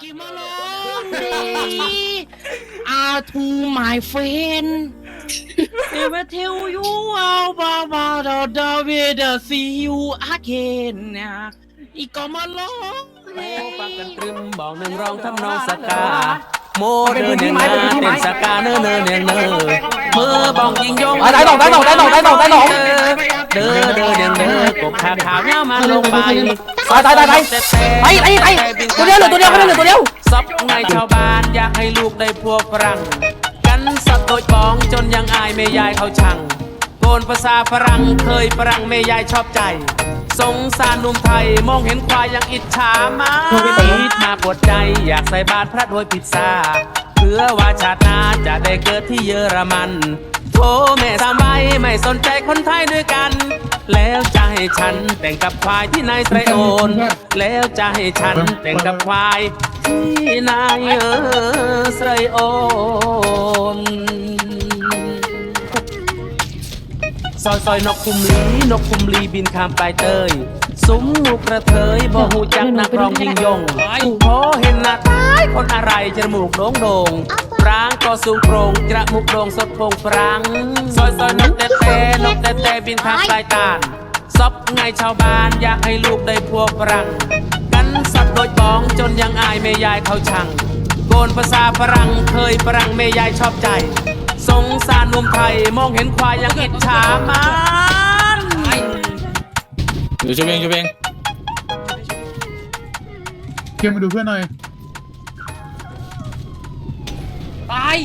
Give my lonely are to my friend Never tell you about about the the way the see you again นะอีกก็มาล้อโอ้ฟังกันตรึมบอกหนึ่งร้องทำนองสกาโมเดินเนียงเนอเต้นสกาเนอเนอเนียงเนอมือบองยิงยงอะได้สองได้สองได้สองได้สองได้สองเด้อเขาขาวเงามาลงไปตายตายตายตายไปไปไปตัวเดียวเหลือตัวเดียวแค่นั้นเหลือตัวเดียวซับไงชาวบ้านอยากให้ลูกได้พวกฝรั่งกันสับโดยปองจนยังอายแม่ยายเขาชังโกนภาษาฝรั่งเคยฝรั่งแม่ยายชอบใจ สงสารนุ่มไทยมองเห็นควายยังอิจฉามาคิดมาปวดใจอยากใส่บาตรพระด้วยพิซซ่าเพื่อว่าชาติหน้าจะได้เกิดที่เยอรมันโธ่แม่สามใบไม่สนใจคนไทยด้วยกัน แล้วจะให้ฉันแต่งกับควายที่นายไตรโอน แล้วจะให้ฉันแต่งกับควายที่นายเออไตรโอนซอยซอยนกคุมลีนกคุมลีบินข้ามปลายเตยซุ้มหมูกระเทยบ่หูจักนักร้องยิงยงพอเห็นหน้าตายคนอะไรจมูกโด่งโด่ง ปรางก็สูงโปร่งจมูกโด่งสดโปร่งปรางซอยซอยนกแต่แต่นกแต่แต่บินข้ามปลายตาลซับไงชาวบ้านอยากให้ลูกได้พวกฝรั่งกันสับโดยปองจนยังอายแม่ยายเขาชัง โกนภาษาฝรั่งเคยฝรั่งแม่ยายชอบใจ สงสารหนุ่มไทยมองเห็นควายยังอิจฉามันเดี๋ยวช่วยเองช่วยเองเพียงมาดูเพื่อนหน่อย ตาย